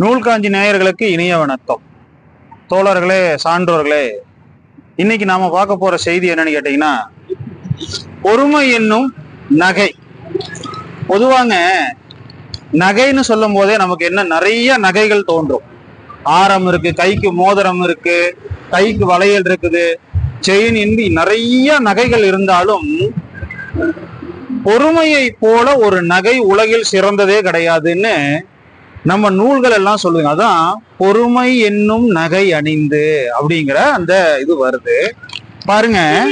நூல்காஞ்சி நேயர்களுக்கு இனிய வணக்கம். தோழர்களே சான்றோர்களே இன்னைக்கு நாம பார்க்க போற செய்தி என்னன்னு கேட்டீங்கன்னா பொறுமை என்னும் நகை. பொதுவாங்க நகைன்னு சொல்லும் போதே நமக்கு என்ன நிறைய நகைகள் தோன்றும். ஆரம் இருக்கு கைக்கு மோதிரம் இருக்கு கைக்கு வளையல் இருக்குது செயின் இன்றி நிறைய நகைகள் இருந்தாலும் பொறுமையை போல ஒரு நகை உலகில் சிறந்ததே கிடையாதுன்னு நம்ம நூல்கள் எல்லாம் சொல்லுங்க அதான் பொறுமை என்னும் நகை அணிந்து அப்படிங்கிற அந்த இது வருது. பாருங்க.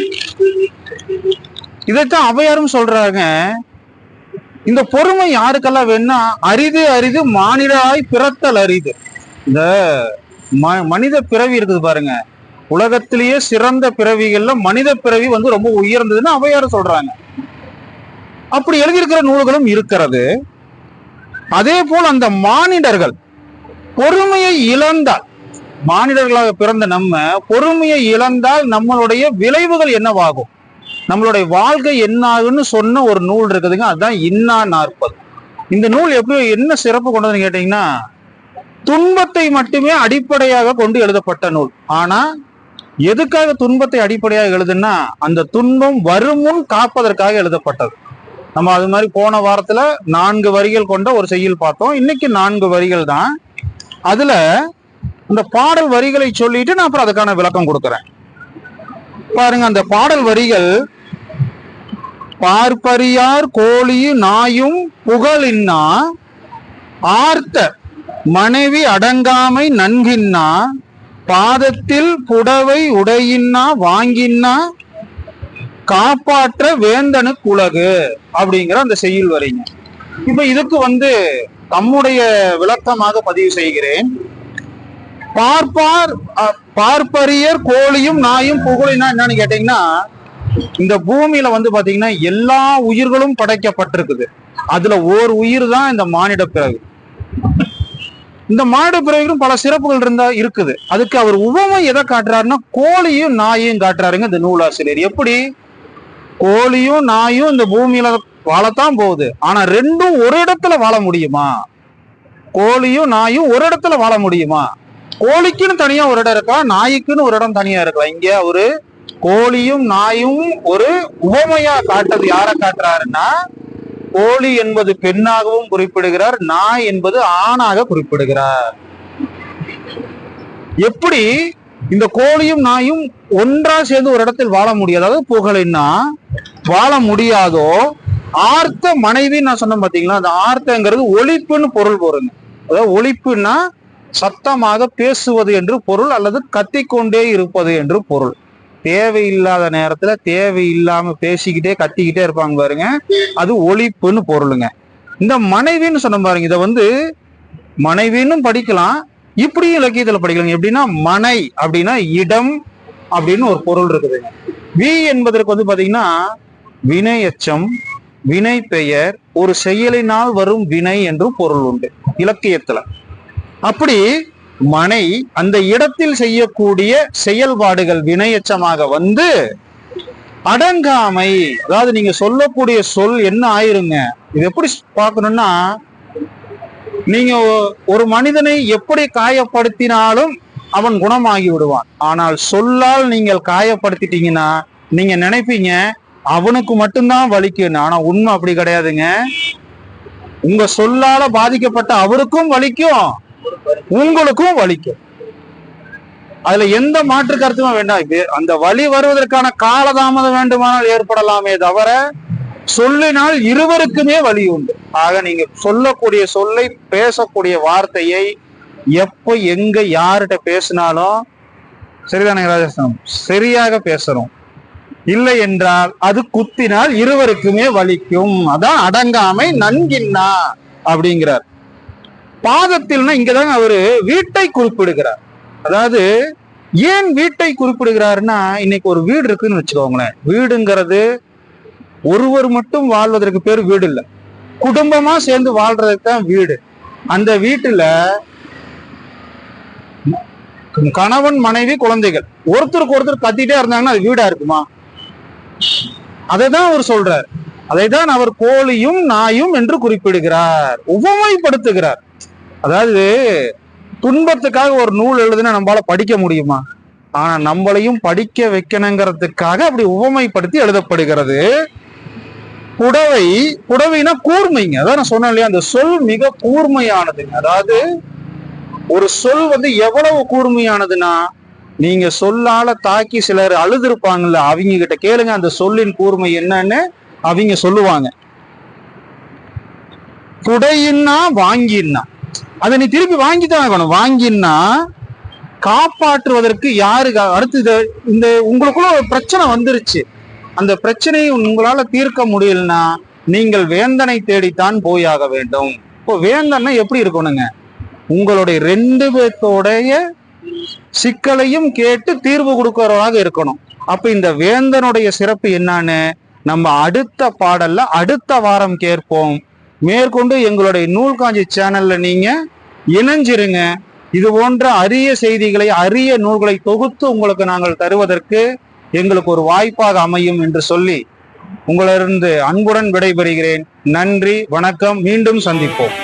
இதைத்தான் அவையாரும் சொல்றாங்க இந்த பொறுமை யாருக்கெல்லாம் வேணும்னா அரிது அரிது மானிடாய் பிறத்தல் அரிது. இந்த ம- மனித பிறவி இருக்குது பாருங்க. உலகத்திலேயே சிறந்த பிறவிகள்ல மனித பிறவி வந்து ரொம்ப உயர்ந்ததுன்னு அவையாரும் சொல்றாங்க. அப்படி எழுதியிருக்கிற நூல்களும் இருக்கிறது. அதே போல் அந்த மானிடர்கள் பொறுமையை இழந்தால் மானிடர்களாக பிறந்த நம்ம பொறுமையை இழந்தால் நம்மளுடைய விளைவுகள் என்னவாகும்? நம்மளுடைய வாழ்க்கை என்ன ஆகுன்னு சொன்ன ஒரு நூல் இருக்குதுங்க அதுதான் இன்னா நாற்பது. இந்த நூல் எப்படி என்ன சிறப்பு கொண்டதுன்னு கேட்டீங்கன்னா துன்பத்தை மட்டுமே அடிப்படையாக கொண்டு எழுதப்பட்ட நூல். ஆனா எதுக்காக துன்பத்தை அடிப்படையாக எழுதுன்னா அந்த துன்பம் வருமுன் காப்பதற்காக எழுதப்பட்டது. நம்ம அது மாதிரி போன வாரத்துல நான்கு வரிகள் கொண்ட ஒரு செய்யுள் பார்த்தோம். இன்னைக்கு நான்கு வரிகள் தான். அதுல இந்த பாடல் வரிகளை சொல்லிட்டு நான் அப்புறம் அதுக்கான விளக்கம் கொடுக்குறேன். பாருங்க அந்த பாடல் வரிகள் பார்ப்பரியார் கோழியும் நாயும் புகழின்னா ஆர்த்த மனைவி அடங்காமை நன்கின்னா பாதத்தில் புடவை உடையின்னா வாங்கின்னா காப்பாற்ற வேந்தனு குலகு அப்படிங்கிற அந்த செய்யுள் வரீங்க. இப்ப இதுக்கு வந்து தம்முடைய விளக்கமாக பதிவு செய்கிறேன். பார்ப்பார் பார்ப்பரியர் கோழியும் நாயும் புகழினா என்னன்னு கேட்டீங்கன்னா இந்த பூமியில வந்து பாத்தீங்கன்னா எல்லா உயிர்களும் படைக்கப்பட்டிருக்குது. அதுல ஓர் உயிர் தான் இந்த மானிட பிறகு. இந்த மானிட பிறவிலும் பல சிறப்புகள் இருந்தா இருக்குது. அதுக்கு அவர் உவமை எதை காட்டுறாருன்னா கோழியும் நாயையும் காட்டுறாருங்க இந்த நூலாசிரியர். எப்படி? கோழியும் நாயும் இந்த பூமியில வாழத்தான் போகுது. ஆனா ரெண்டும் ஒரு இடத்துல வாழ முடியுமா? கோழியும் நாயும் ஒரு இடத்துல வாழ முடியுமா? கோழிக்குன்னு தனியா ஒரு இடம் இருக்கா? நாய்க்குன்னு ஒரு இடம் தனியா இருக்கா? இங்க ஒரு கோழியும் நாயும் ஒரு உவமையா காட்டுறது யார காட்டுறாருன்னா கோழி என்பது பெண்ணாகவும் குறிப்பிடுகிறார் நாய் என்பது ஆணாக குறிப்பிடுகிறார். எப்படி இந்த கோழியும் நாயும் ஒன்றா சேர்ந்து ஒரு இடத்தில் வாழ முடியாது. அதாவது புகழின்னா வாழ முடியாதோ ஆர்த்த மனைவி நான் சொன்னேன் பாத்தீங்களா? அந்த ஆர்த்தங்கிறது ஒழிப்புன்னு பொருள் போறேங்க அதாவது ஒழிப்புன்னா சத்தமாக பேசுவது என்று பொருள் அல்லது கத்திக்கொண்டே இருப்பது என்று பொருள். தேவையில்லாத நேரத்துல தேவையில்லாம பேசிக்கிட்டே கத்திக்கிட்டே இருப்பாங்க பாருங்க. அது ஒழிப்புன்னு பொருளுங்க. இந்த மனைவின்னு சொன்ன பாருங்க. இதை வந்து மனைவின்னு படிக்கலாம் இப்படியும் இலக்கியத்துல படிக்கலாம் எப்படின்னா மனை அப்படின்னா இடம் அப்படின்னு ஒரு பொருள் இருக்குதுங்க வி என்பதற்கு வந்து பாத்தீங்கன்னா வினை எச்சம் வினை பெயர் ஒரு செயலினால் வரும் வினை என்று பொருள் உண்டு இலக்கியத்துல. அப்படி மனை அந்த இடத்தில் செய்யக்கூடிய செயல்பாடுகள் வினையச்சமாக வந்து அடங்காமை அதாவது நீங்க சொல்லக்கூடிய சொல் என்ன ஆயிருங்க? இது எப்படி பார்க்கணும்னா நீங்க ஒ- ஒரு மனிதனை எப்படி காயப்படுத்தினாலும் அவன் குணமாகி விடுவான். ஆனால் சொல்லால் நீங்கள் காயப்படுத்திட்டீங்கன்னா நீங்க நினைப்பீங்க அவனுக்கு மட்டும்தான் வலிக்குன்னு ஆனா உண்மை அப்படி கிடையாதுங்க. உங்க சொல்லால பாதிக்கப்பட்ட அவருக்கும் வலிக்கும் உங்களுக்கும் வலிக்கும். அதுல எந்த மாற்று கருத்துமே வேண்டாம். இது அந்த வலி வருவதற்கான காலதாமதம் வேண்டுமானால் ஏற்படலாமே தவிர சொல்லினால் இருவருக்குமே வலி உண்டு. ஆக நீங்க சொல்லக்கூடிய சொல்லை பேசக்கூடிய வார்த்தையை எப்ப எங்க யார்கிட்ட பேசினாலும் சரிதானே ராஜஸ்தான் சரியாக பேசணும் இல்லை என்றால் அது குத்தினால் இருவருக்குமே வலிக்கும். அதான் அடங்காமை நன்கின்னா அப்படிங்கிறார். பாதத்தில்னா இங்கதாங்க அவரு வீட்டை குறிப்பிடுகிறார். அதாவது ஏன் வீட்டை குறிப்பிடுகிறாருன்னா இன்னைக்கு ஒரு வீடு இருக்குன்னு வச்சுக்கோங்களேன். வீடுங்கிறது ஒருவர் மட்டும் வாழ்வதற்கு பேர் வீடு இல்ல குடும்பமா சேர்ந்து வாழ்றதுக்கு தான் வீடு. அந்த வீட்டுல கணவன் மனைவி குழந்தைகள். ஒருத்தருக்கு ஒருத்தர் கத்திட்டே இருந்தாங்கன்னா அது வீடா இருக்குமா? அதை தான் அவர் சொல்றார். அதை தான் அவர் கோழியும் நாயும் என்று குறிப்பிடுகிறார். உவமைப்படுத்துகிறார் அதாவது துன்பத்துக்காக ஒரு நூல் எழுதுனா நம்மளால படிக்க முடியுமா? ஆனா நம்மளையும் படிக்க வைக்கணுங்கிறதுக்காக அப்படி உவமைப்படுத்தி எழுதப்படுகிறது. புடவை புடவைனா கூர்மைங்க. அதான் நான் சொன்னேன் இல்லையா அந்த சொல் மிக கூர்மையானதுங்க. அதாவது ஒரு சொல் வந்து எவ்வளவு கூர்மையானதுன்னா நீங்க சொல்லால தாக்கி சிலர் அழுதுருப்பாங்கல்ல அவங்க கிட்ட கேளுங்க அந்த சொல்லின் கூர்மை என்னன்னு அவங்க சொல்லுவாங்க. புடையின்னா வாங்கின்னா. அதை நீ திருப்பி வாங்கி தான் ஆகணும். வாங்கின்னா காப்பாற்றுவதற்கு யாரு அடுத்து இந்த உங்களுக்குள்ள ஒரு பிரச்சனை வந்துருச்சு. அந்த பிரச்சனையை உங்களால தீர்க்க முடியலன்னா நீங்கள் வேந்தனை தேடித்தான் போயாக வேண்டும். இப்போ வேந்தன்னா எப்படி இருக்கணுங்க? உங்களுடைய ரெண்டு பேர்த்தோடைய சிக்கலையும் கேட்டு தீர்வு கொடுக்கிறவராக இருக்கணும். அப்ப இந்த வேந்தனுடைய சிறப்பு என்னன்னு நம்ம அடுத்த பாடல்ல அடுத்த வாரம் கேட்போம். மேற்கொண்டு எங்களுடைய நூல் காஞ்சி சேனல்ல நீங்க இணைஞ்சிருங்க. இது போன்ற அரிய செய்திகளை அரிய நூல்களை தொகுத்து உங்களுக்கு நாங்கள் தருவதற்கு எங்களுக்கு ஒரு வாய்ப்பாக அமையும் என்று சொல்லி உங்களிருந்து அன்புடன் விடைபெறுகிறேன். நன்றி வணக்கம். மீண்டும் சந்திப்போம்.